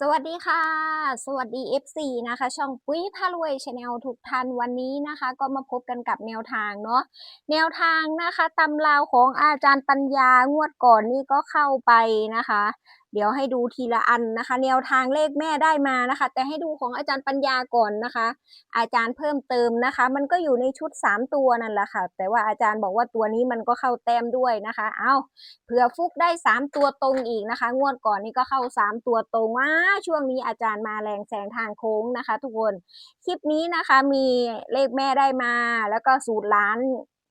สวัสดีค่ะ สวัสดี FC นะคะ ช่องปุ้ยพารวยชาแนลทุกท่านวันนี้นะคะ ก็มาพบกันกับแนวทางเนาะแนวทางนะคะตำราวของอาจารย์ปัญญางวดก่อนนี่ก็เข้าไปนะคะ เดี๋ยวให้ดูทีละอันนะคะ แนวทางเลขแม่ได้มานะคะ แต่ให้ดูของอาจารย์ปัญญาก่อนนะคะ อาจารย์เพิ่มเติมนะคะ มันก็อยู่ในชุด 3 ตัวนั่นแหละค่ะ แต่ว่าอาจารย์บอกว่าตัวนี้มันก็เข้าแต้มด้วยนะคะ เอาเผื่อฟุกได้ 3 ตัวตรงอีกนะคะ งวดก่อนนี้ก็เข้า 3 ตัวตรงว่าช่วงนี้อาจารย์มาแรงแซงทางโค้งนะคะ ทุกคนคลิปนี้นะคะมีเลขแม่ได้มาแล้วก็สูตรล้าน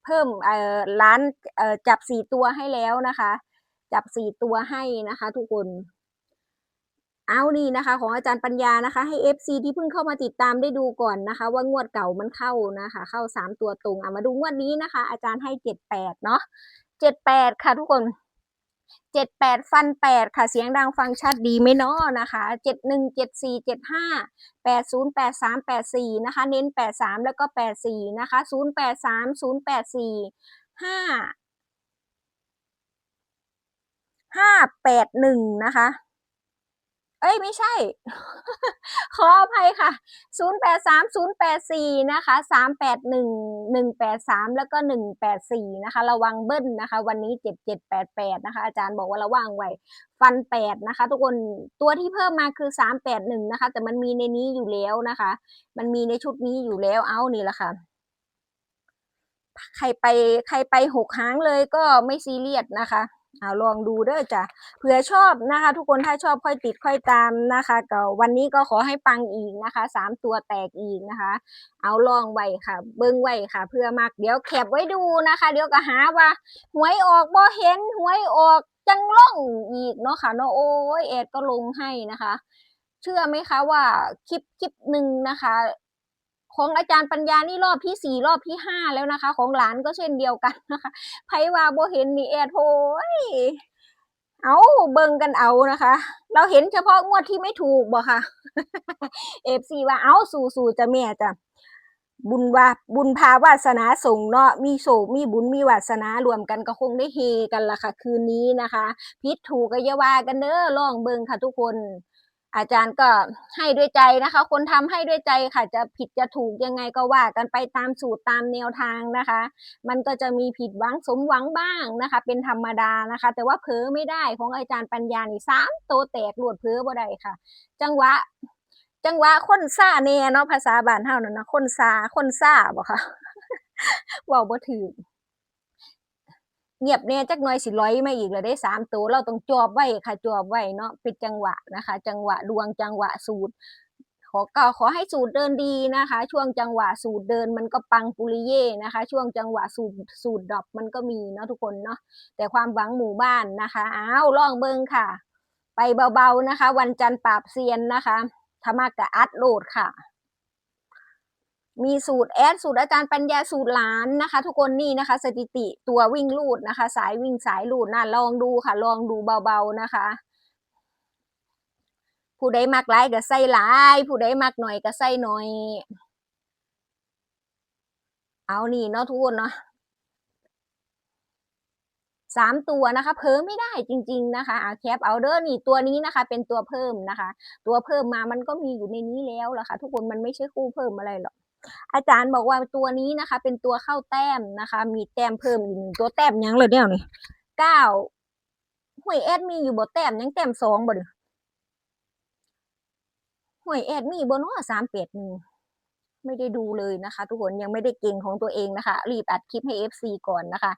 เพิ่มเอ่อล้านเอ่อจับ4ตัวให้แล้วนะคะ จับ4ตัวให้นะคะ ทุกคน เอานี่นะคะ ของอาจารย์ปัญญานะคะ ให้ FC ที่เพิ่งเข้ามาติดตามได้ดูก่อนนะคะ ว่างวดเก่ามันเข้านะคะ เข้า3ตัวตรงอะมาดูงวดนี้นะคะ อาจารย์ให้78เนาะ78ค่ะ ทุกคน78ฟัน8ค่ะเสียงดังฟังชัดดีไหมเนาะนะคะ71 74 75 80 83 84นย์แปดสามแปดสี่นะคะ เน้น83แล้วก็84นะคะ083 084 5 581นย์แปดสี่ห้า ห้าแปดหนึ่งนะคะ เอ้ยไม่ใช่ ขออภัยค่ะ083 084นะคะ381 183แล้วก็184นะคะ ระวังเบิ้ลนะคะ วันนี้7788นะคะ อาจารย์บอกว่าระวังไว้ฟัน8นะคะ ทุกคนตัวที่เพิ่มมาคือ381นะคะ แต่มันมีในนี้อยู่แล้วนะคะ มันมีในชุดนี้อยู่แล้วเอานี่แหละค่ะใครไปใครไปหกหางเลยก็ไม่ซีเรียสนะคะ เอาลองดูเด้อจ้ะเผื่อชอบนะคะ ทุกคนถ้าชอบค่อยติดค่อยตามนะคะก็วันนี้ก็ขอให้ปังอีกนะคะสามตัวแตกอีกนะคะ เอาลองไว้ค่ะ เบิ้งไว้ค่ะ เพื่อมากเดี๋ยวแคปไว้ดูนะคะ เดี๋ยวก็หาว่าหวยออกบ่เห็นหวยออกจังล่องอีกเนาะค่ะเนาะโอ้ยแอดก็ลงให้นะคะ เชื่อไหมคะว่าคลิปคลิปหนึ่งนะคะ ของอาจารย์ปัญญานี่รอบที่สี่รอบที่ห้าแล้วนะคะ ของหลานก็เช่นเดียวกันนะคะไพว่าบเห็นนี่แอดโอยเอาเบิ่งกันเอานะคะ เราเห็นเฉพาะงวดที่ไม่ถูกบ่ค่ะเอฟซีว่าเอาสู่สู่จะแม่จ้ะบุญว่าบุญพาวาสนาส่งเนาะมีโศกมีบุญมีวาสนารวมกันก็คงได้เฮกันละค่ะ คืนนี้นะคะ พิษถูกก็อย่าว่ากันเด้อลองเบิ่งค่ะทุกคน อาจารย์ก็ให้ด้วยใจนะคะ คนทำให้ด้วยใจค่ะ จะผิดจะถูกยังไงก็ว่ากันไปตามสูตรตามแนวทางนะคะ มันก็จะมีผิดหวังสมหวังบ้างนะคะ เป็นธรรมดานะคะ แต่ว่าเพ้อไม่ได้ของอาจารย์ปัญญานี่สามโตวแตกหลวดเพ้อบ่ได้ค่ะ จังหวะ จังหวะคนซ่าแน่เนาะภาษาบ้านเฮานั่นนะคนซาคนซาบ่ค่ะว้าบ่ถูก เงียบแน่จักหน่อยสิร้อยมาอีกแล้วได้สามตัวเราต้องจอบไว้ค่ะจอบไว้เนาะเป็นจังหวะนะคะ จังหวะดวงจังหวะสูตร ขอก็ขอให้สูตรเดินดีนะคะ ช่วงจังหวะสูตรเดินมันก็ปังปุริเย่นะคะ ช่วงจังหวะสูตรสูตรดรอปมันก็มีเนาะทุกคนเนาะแต่ความหวังหมู่บ้านนะคะอ้าวลองเบิงค่ะ ไปเบาๆนะคะ วันจันทร์ปราบเซียนนะคะธรรมะกะอัดโหลดค่ะ มีสูตรแอดสูตรอาจารย์ปัญญาสูตรหลานนะคะ ทุกคนนี่นะคะ สถิติตัววิ่งลูดนะคะ สายวิ่งสายลูดน่ะลองดูค่ะ ลองดูเบาๆนะคะ ผู้ใดมักหลายก็ใส่หลาย ผู้ใดมักหน่อยก็ใส่หน่อย เอานี่เนาะทุกคนเนาะสามตัวนะคะ เพิ่มไม่ได้จริง ๆ นะคะอาแคปเอาเดอร์นี่ตัวนี้นะคะ เป็นตัวเพิ่มนะคะ ตัวเพิ่มมามันก็มีอยู่ในนี้แล้วล่ะค่ะ ทุกคนมันไม่ใช่คู่เพิ่มอะไรหรอก อาจารย์บอกว่าตัวนี้นะคะ เป็นตัวเข้าแต้มนะคะ มีแต้มเพิ่มอีกหนึ่งตัวแต้มยังเลยเนี่ยนี่เก้าหวยแอดมีอยู่บ่แต้มยังแต้มสองบ่ด้อหวยแอดมีบ่เนาะสามแปดหนึ่งไม่ได้ดูเลยนะคะ ทุกคนยังไม่ได้เก่งของตัวเองนะคะ รีบอัดคลิปให้ FC ก่อนนะคะ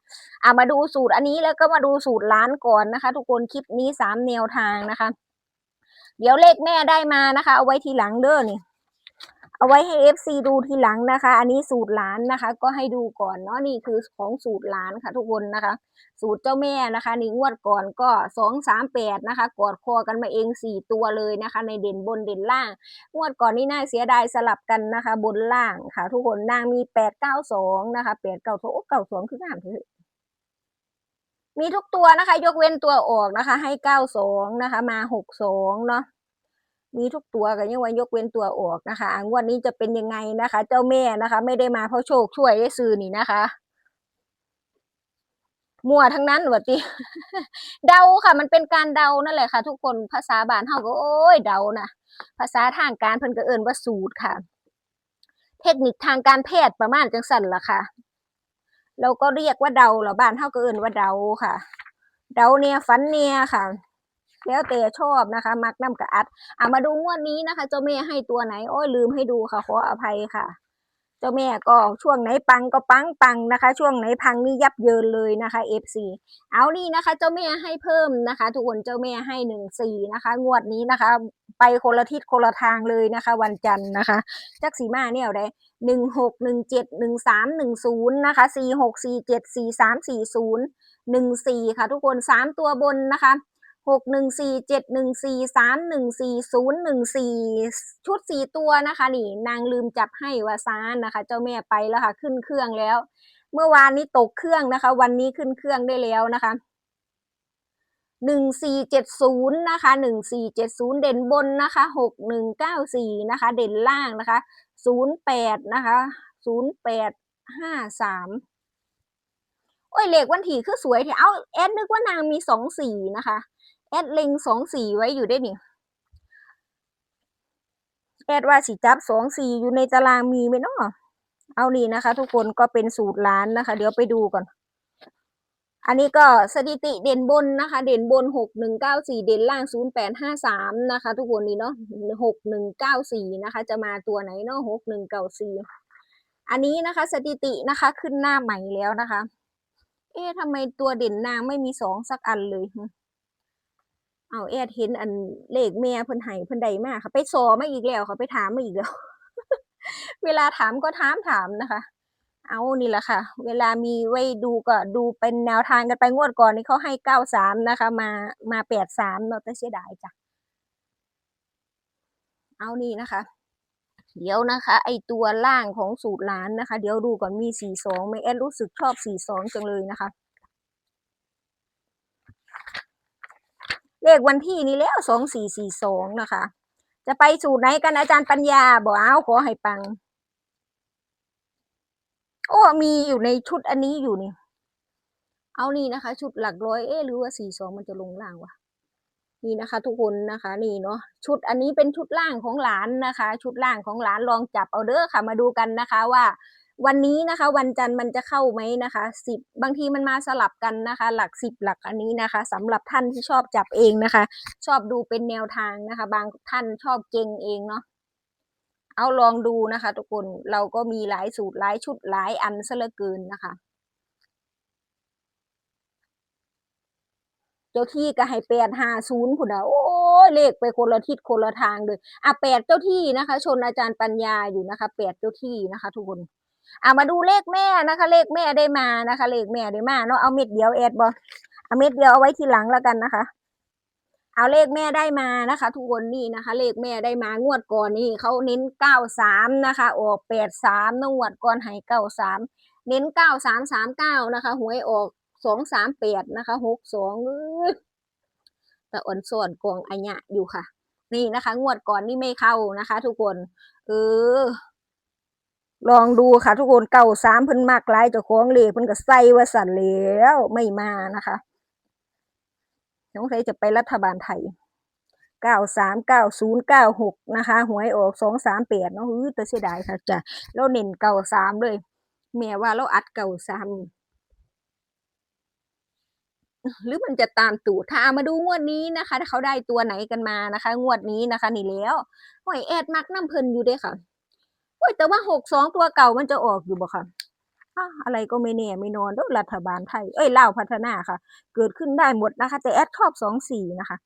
อะมาดูสูตรอันนี้แล้วก็มาดูสูตรล้านก่อนนะคะ ทุกคนคลิปนี้สามแนวทางนะคะ เดี๋ยวเลขแม่ได้มานะคะ เอาไว้ทีหลังเด้อนี่ เอาไว้ให้ FC ดูทีหลังนะคะ อันนี้สูตรหลานนะคะ ก็ให้ดูก่อนเนาะนี่คือของสูตรหลานค่ะ ทุกคนนะคะ สูตรเจ้าแม่นะคะนี่งวดก่อนก็สองสามแปดนะคะ กอดคอกันมาเองสี่ตัวเลยนะคะ ในเด่นบนเด่นล่าง งวดก่อนนี่น่าเสียดายสลับกันนะคะ บนล่างค่ะ ทุกคนนางมีแปดเก้าสองนะคะแปดเก้าสองเก้าสองคืองามเถอะมีทุกตัวนะคะ ยกเว้นตัวออกนะคะ ให้เก้าสองนะคะ มาหกสองเนาะ มีทุกตัวกันยังว่ายกเว้นตัวออกนะคะงวดนี้จะเป็นยังไงนะคะ เจ้าแม่นะคะ ไม่ได้มาเพราะโชคช่วยได้ซื้อนี่นะคะมั่วทั้งนั้นวะติเดาค่ะ มันเป็นการเดานั่นแหละค่ะ ทุกคนภาษาบ้านเฮาก็โอ้ยเดานะภาษาทางการเพิ่นก็เอิ้นว่าสูตรค่ะ เทคนิคทางการแพทย์ประมาณจังสั่นล่ะค่ะเราก็เรียกว่าเดาเหรอบ้านเฮาก็เอิ้นว่าเดาค่ะ เดาเนี่ยฝันเนี่ยค่ะ แล้วแต่ชอบนะคะ มักน้ำกระอัดอะมาดูงวดนี้นะคะ เจ้าแม่ให้ตัวไหน โอ้ยลืมให้ดูค่ะ ขออภัยค่ะ เจ้าแม่ก็ช่วงไหนปังก็ปังปังนะคะ ช่วงไหนพังนี่ยับเยินเลยนะคะ FC เอานี่นะคะ เจ้าแม่ให้เพิ่มนะคะ ทุกคนเจ้าแม่ให้หนึ่งสี่นะคะ งวดนี้นะคะ ไปคนละทิศคนละทางเลยนะคะ วันจันทร์นะคะจักสีมาเนี่ยเอาได้หนึ่งหกหนึ่งเจ็ดหนึ่งสามหนึ่งศูนย์นะคะสี่หกสี่เจ็ดสี่สามสี่ศูนย์หนึ่งสี่ค่ะ ทุกคนสามตัวบนนะคะ หกหนึ่งสี่เจ็ดหนึ่งสี่สามหนึ่งสี่ศูนย์หนึ่งสี่ชุดสี่ตัวนะคะ นี่นางลืมจับให้วาซานนะคะ เจ้าแม่ไปแล้วค่ะ ขึ้นเครื่องแล้ว เมื่อวานนี้ตกเครื่องนะคะ วันนี้ขึ้นเครื่องได้แล้วนะคะหนึ่งสี่เจ็ดศูนย์นะคะหนึ่งสี่เจ็ดศูนย์เด่นบนนะคะหกหนึ่งเก้าสี่นะคะ เด่นล่างนะคะศูนย์แปดนะคะศูนย์แปดห้าสามโอ้ยเลขวันที่คือสวยที่เอาแอดนึกว่านางมีสองสี่นะคะ แอดเล็งสองสี่ไว้อยู่ได้นี่แอดว่าสิจับสองสี่อยู่ในตารางมีไหมเนาะเอานี่นะคะ ทุกคนก็เป็นสูตรล้านนะคะ เดี๋ยวไปดูก่อน อันนี้ก็สถิติเด่นบนนะคะ เด่นบนหกหนึ่งเก้าสี่เด่นล่างศูนย์แปดห้าสามนะคะ ทุกคนนี่เนาะหกหนึ่งเก้าสี่นะคะ จะมาตัวไหนเนาะหกหนึ่งเก้าสี่อันนี้นะคะ สถิตินะคะขึ้นหน้าใหม่แล้วนะคะ เอ๊ะทำไมตัวเด่นนางไม่มีสองสักอันเลย เอาแอดเห็นอันเลขแม่เพิ่นให้เพิ่นใดมากค่ะ ไปสอมาอีกแล้วค่ะไปถามมาอีกแล้ว เวลาถามก็ถามถามนะคะ เอานี่แหละค่ะ เวลามีไว้ดูก็ดูเป็นแนวทางกันไปงวดก่อนนี่เขาให้เก้าสามนะคะ มามาแปดสามเราแต่เสียดายจ้ะเอานี่นะคะ เดี๋ยวนะคะ ไอตัวล่างของสูตรล้านนะคะ เดี๋ยวดูก่อนมีสี่สองไม่แอดรู้สึกชอบสี่สองจังเลยนะคะ เลขวันที่นี้แล้วสองสี่สี่สองนะคะ จะไปสูตรไหนกันอาจารย์ปัญญาบอกเอาขอให้ปัง โอ้มีอยู่ในชุดอันนี้อยู่นี่ เอานี่นะคะ ชุดหลักร้อยเอ๊หรือว่าสี่สองมันจะลงล่างวะนี่นะคะ ทุกคนนะคะนี่เนาะชุดอันนี้เป็นชุดล่างของหลานนะคะ ชุดล่างของหลานลองจับเอาเด้อค่ะ มาดูกันนะคะว่า วันนี้นะคะ วันจันทร์มันจะเข้าไหมนะคะสิบบางทีมันมาสลับกันนะคะ หลักสิบหลักอันนี้นะคะสำหรับท่านที่ชอบจับเองนะคะ ชอบดูเป็นแนวทางนะคะ บางท่านชอบเก่งเองเนาะเอาลองดูนะคะ ทุกคนเราก็มีหลายสูตรหลายชุดหลายอันซะเหลือเกินนะคะเจ้าที่ก็ให้แปดห้าศูนย์ผุนอะโอ้เลขไปคนละทิศคนละทางเลยอะแปดเจ้าที่นะคะ ชนอาจารย์ปัญญาอยู่นะคะแปดเจ้าที่นะคะ ทุกคน เอะมาดูเลขแม่นะคะ เลขแม่ได้มานะคะ เลขแม่ได้มาเนาะเอาเม็ดเดียวแอดบอเอาเม็ดเดียวเอาไว้ทีหลังแล้วกันนะคะ เอาเลขแม่ได้มานะคะ ทุกคนนี่นะคะ เลขแม่ได้มางวดก่อนนี่เขาเน้นเก้าสามนะคะออกแปดสามงวดก่อนให้เก้าสามเน้นเก้าสามสามเก้านะคะหวยออกสองสามแปดนะคะหกสองแต่อ่อนส่วนกองอัญญะอยู่ค่ะ นี่นะคะ งวดก่อนนี่ไม่เข้านะคะ ทุกคน เออ ลองดูค่ะทุกคนเก้าสามเพิ่นมากหลายเจ้าของเลยเพิ่นก็ใส่ว่าสั่นแล้วไม่มานะคะสงสัยจะไปรัฐบาลไทยเก้าสามเก้าศูนย์เก้าหกนะคะ หวยออกสองสามแปดเนาะอื้อแต่เสียดายค่ะจ้ะเราเน้นเก้าสามเลยแม่ว่าเราอัดเก้าสามหรือมันจะตามตูดถ้าเอามาดูงวดนี้นะคะถ้าเขาได้ตัวไหนกันมานะคะ งวดนี้นะคะ นี่แล้วหอยแอดมักน้ำเพลินอยู่ด้วยค่ะ อ้ยแต่ว่าหกสองตัวเก่ามันจะออกอยู่บ่ค่ะอะไรก็ไม่แน่ไม่นอนด้วยรัฐบาลไทย เอ้ยเล่าพัฒนาค่ะ เกิดขึ้นได้หมดนะคะ แต่แอดชอบสองสี่นะคะ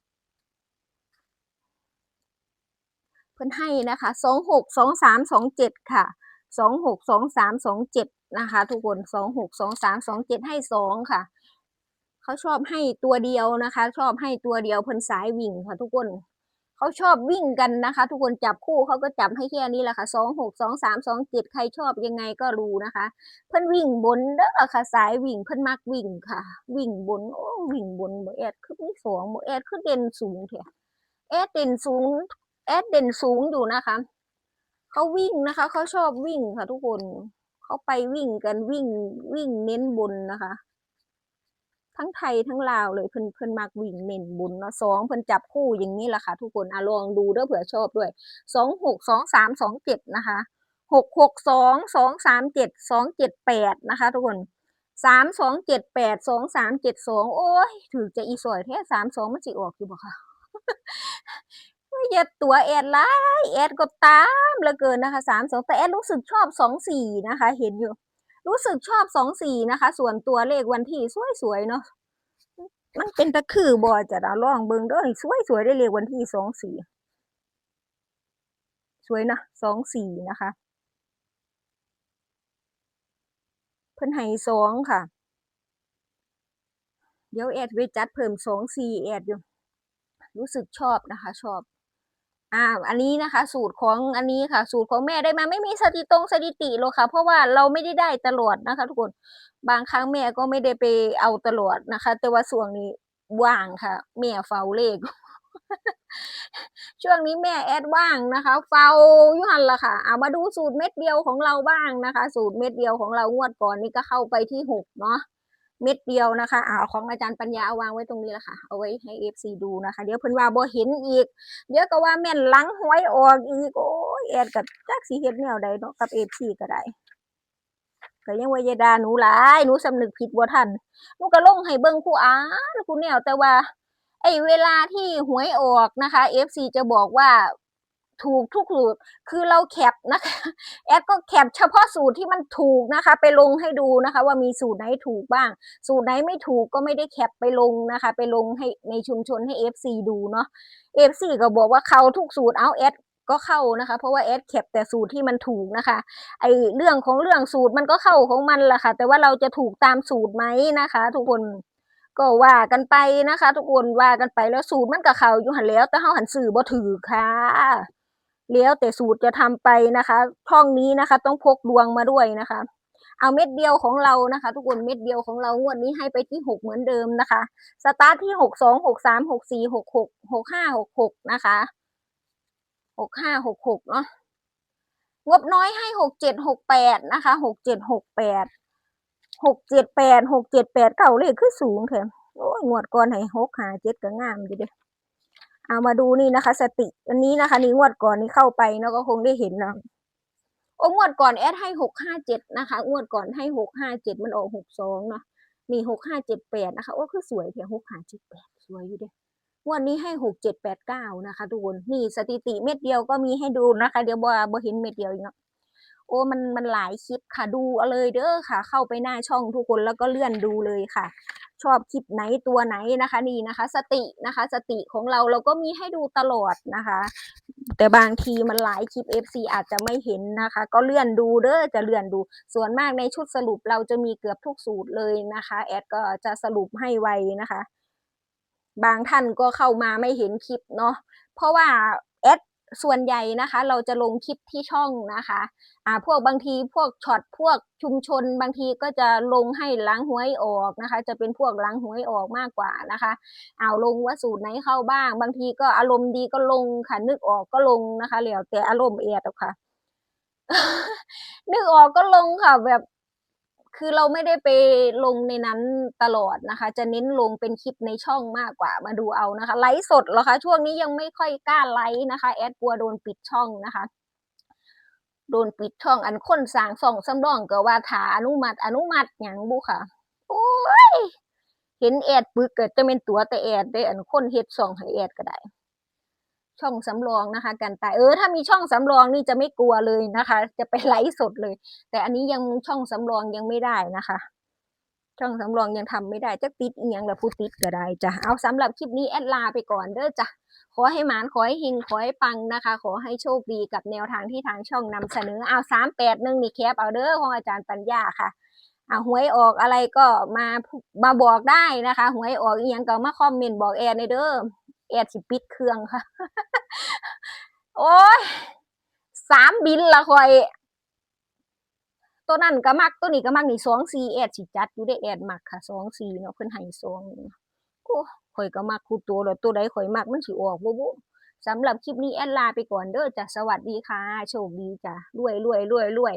เพิ่นให้นะคะสองหกสองสามสองเจ็ดค่ะสองหกสองสามสองเจ็ดนะคะ ทุกคนสองหกสองสามสองเจ็ดให้สองค่ะเขาชอบให้ตัวเดียวนะคะ ชอบให้ตัวเดียวเพิ่นสายวิ่งค่ะทุกคน เขาชอบวิ่งกันนะคะ ทุกคนจับคู่เขาก็จับให้แค่นี้แหละค่ะสองหกสองสามสองเจ็ดใครชอบยังไงก็รู้นะคะ เพิ่นวิ่งบนเด้อค่ะสายวิ่งเพิ่นมักวิ่งค่ะ วิ่งบนโอ้วิ่งบนบ่แอดคือมีสองบ่แอดคือเด่นสูงแท้แอดเด่นสูงแอดเด่นสูงอยู่นะคะเขาวิ่งนะคะเขาชอบวิ่งค่ะ ทุกคนเขาไปวิ่งกันวิ่งวิ่งเน้นบนนะคะ ทั้งไทยทั้งลาวเลยเพิ่นเพิ่นมักวิ่งเน้นบุญเนาะสองเพิ่นจับคู่อย่างนี้แหละค่ะ ทุกคนอะลองดูเด้อเผื่อชอบด้วยสองหกสองสามสองเจ็ดนะคะหกหกสองสองสามเจ็ดสองเจ็ดแปดนะคะ ทุกคนสามสองเจ็ดแปดสองสามเจ็ดสองโอ้ยถือจะอีสอยแท้สามสองมันสิออกอยู่บ่ค่ะเย็ดตัวแอดไลน์แอดก็ตามเหลือเกินนะคะสามสองแต่แอดรู้สึกชอบสองสี่นะคะ เห็นอยู่ รู้สึกชอบสองสี่นะคะ ส่วนตัวเลขวันที่สวยๆเนาะมันเป็นตะคือบอจะดาลองเบิงเด้อสวยๆได้เลขวันที่สองสี่สวยนะสองสี่นะคะ เพิ่นให้สองค่ะ เดี๋ยวแอดไปจัดเพิ่มสองสี่แอดอยู่รู้สึกชอบนะคะ ชอบ อ่า อันนี้นะคะ สูตรของอันนี้ค่ะ สูตรของแม่ได้มาไม่มีสถิตรงสถิติหรอกค่ะ เพราะว่าเราไม่ได้ได้ตลอดนะคะ ทุกคนบางครั้งแม่ก็ไม่ได้ไปเอาตลอดนะคะ แต่ว่าช่วงนี้ว่างค่ะ แม่เฝ้าเลข ช่วงนี้แม่แอดว่างนะคะเฝ้ายู่หันละค่ะเอามาดูสูตรเม็ดเดียวของเราบ้างนะคะ สูตรเม็ดเดียวของเรางวดก่อนนี้ก็เข้าไปที่หกเนาะ เม็ดเดียวนะคะอ่าของอาจารย์ปัญญาเอาวางไว้ตรงนี้แหละค่ะ เอาไว้ให้เอฟซีดูนะคะ เดี๋ยวเพิ่นว่าบ่เห็นอีก เดี๋ยวก็ว่าแม่นหลังหวยออกอีก โอ้ยแอดกับจักสิเฮ็ดแนวใดเนาะกับเอฟซีก็ได้ก็ยังว่าย่าดาหนูหลายหนูสำนึกผิดบ่ทันหนูก็ลงให้เบิ่งผู้อ่านผู้แนวแต่ว่าไอ้เวลาที่หวยออกนะคะ FC จะบอกว่า ถูกทุกสูตร คือเราแคปนะคะ แอดก็แคปเฉพาะสูตรที่มันถูกนะคะ ไปลงให้ดูนะคะ ว่ามีสูตรไหนถูกบ้าง สูตรไหนไม่ถูกก็ไม่ได้แคปไปลงนะคะ ไปลงให้ในชุมชนให้ FC ดูเนาะ FC ก็บอกว่าเขาทุกสูตรเอาแอดก็เข้านะคะ เพราะว่าแอดแคปแต่สูตรที่มันถูกนะคะ ไอเรื่องของเรื่องสูตรมันก็เข้าของมันแหละค่ะ แต่ว่าเราจะถูกตามสูตรไหมนะคะ ทุกคนก็ว่ากันไปนะคะ ทุกคนว่ากันไปแล้วสูตรมันก็เข้าอยู่หันแล้วแต่เฮาหันสื่อบ่ถือค่ะ แล้วแต่สูตรจะทำไปนะคะช่องนี้นะคะ ต้องพกดวงมาด้วยนะคะ เอาเม็ดเดียวของเรานะคะ ทุกคนเม็ดเดียวของเรางวดนี้ให้ไปที่หกเหมือนเดิมนะคะ สตาร์ทที่หกสองหกสามหกสี่หกหกหกห้าหกหกนะคะหกห้าหกหกเนาะงบน้อยให้หกเจ็ดหกแปดนะคะหกเจ็ดหกแปดหกเจ็ดแปดหกเจ็ดแปดเก่าเลขคือสูงเถอะโอ้ยงวดก่อนให้หกหาเจ็ดก็งามอยู่เด้ เอามาดูนี่นะคะ สติอันนี้นะคะ นี่งวดก่อนนี่เข้าไปเนาะก็คงได้เห็นนะโอ้งวดก่อนแอดให้หกห้าเจ็ดนะคะงวดก่อนให้หกห้าเจ็ดมันออกหกสองเนาะนี่หกห้าเจ็ดแปดนะคะโอ้คือสวยเถอะหกห้าเจ็ดแปดสวยอยู่เด้งวดนี้ให้หกเจ็ดแปดเก้านะคะทุกคนนี่สถิติเม็ดเดียวก็มีให้ดูนะคะ เดี๋ยวบ่บ่เห็นเม็ดเดียวอีกเนาะโอ้มันมันหลายคลิปค่ะดูเอาเลยเด้อค่ะ เข้าไปหน้าช่องทุกคนแล้วก็เลื่อนดูเลยค่ะ ชอบคลิปไหนตัวไหนนะคะนี่นะคะ สตินะคะ สติของเราเราก็มีให้ดูตลอดนะคะ แต่บางทีมันหลายคลิป FC อาจจะไม่เห็นนะคะ ก็เลื่อนดูเด้อจะเลื่อนดู ส่วนมากในชุดสรุปเราจะมีเกือบทุกสูตรเลยนะคะ แอดก็จะสรุปให้ไวนะคะ บางท่านก็เข้ามาไม่เห็นคลิปเนาะเพราะว่าแอด ส่วนใหญ่นะคะ เราจะลงคลิปที่ช่องนะคะอ่าพวกบางทีพวกช็อตพวกชุมชน บางทีก็จะลงให้ล้างหวยออกนะคะ จะเป็นพวกล้างหวยออกมากกว่านะคะเอาลงว่าสูตรไหนเข้าบ้าง บางทีก็อารมณ์ดีก็ลงค่ะนึกออกก็ลงนะคะแล้วแต่อารมณ์เอียดค่ะนึกออกก็ลงค่ะ แบบ คือเราไม่ได้ไปลงในนั้นตลอดนะคะ จะเน้นลงเป็นคลิปในช่องมากกว่ามาดูเอานะคะไลฟ์สดเหรอคะช่วงนี้ยังไม่ค่อยกล้าไลฟ์นะคะ แอดกลัวโดนปิดช่องนะคะโดนปิดช่องอันคนสางส่องสำรองก็ว่าถาอนุมัติอนุมัติหยังบุค่ะ โอ้ย เห็นแอดปึกเกิดจะเป็นตัวแต่แอดได้อันคนเฮ็ดส่องให้แอดก็ได้ ช่องสำรองนะคะ กันตายเออถ้ามีช่องสำรองนี่จะไม่กลัวเลยนะคะ จะไปไลฟ์สดเลย แต่อันนี้ยังช่องสำรองยังไม่ได้นะคะช่องสำรองยังทำไม่ได้จะติดเอียงแล้วผู้ติดก็ได้จ้ะเอาสำหรับคลิปนี้แอดลาไปก่อนเด้อจ้ะขอให้หมานขอให้เฮงขอให้ปังนะคะ ขอให้โชคดีกับแนวทางที่ทางช่องนำเสนอเอาสามแปดหนึ่งนี่แคปเอาเด้อของอาจารย์ปัญญาค่ะเอาหวยออกอะไรก็มามาบอกได้นะคะ หวยออกอีหยังก็มาคอมเมนต์บอกแอดในเด้อ แอดสิปิดเครื่องค่ะ โอ้ยสามบินละคอย ตัวนั้นก็มักตัวนี้ก็มักนี่สองสี่แอดสิจัดอยู่ได้แอดมักค่ะสองสี่เนาะเพิ่นให้สองโอ้ข่อยก็มักคู่ตัวแล้วตัวใดข่อยมักมันสิออกบ่บุสำหรับคลิปนี้แอดลาไปก่อนเด้อจ้ะสวัสดีค่ะ โชคดีจ้ะรวยรวยรวยรวย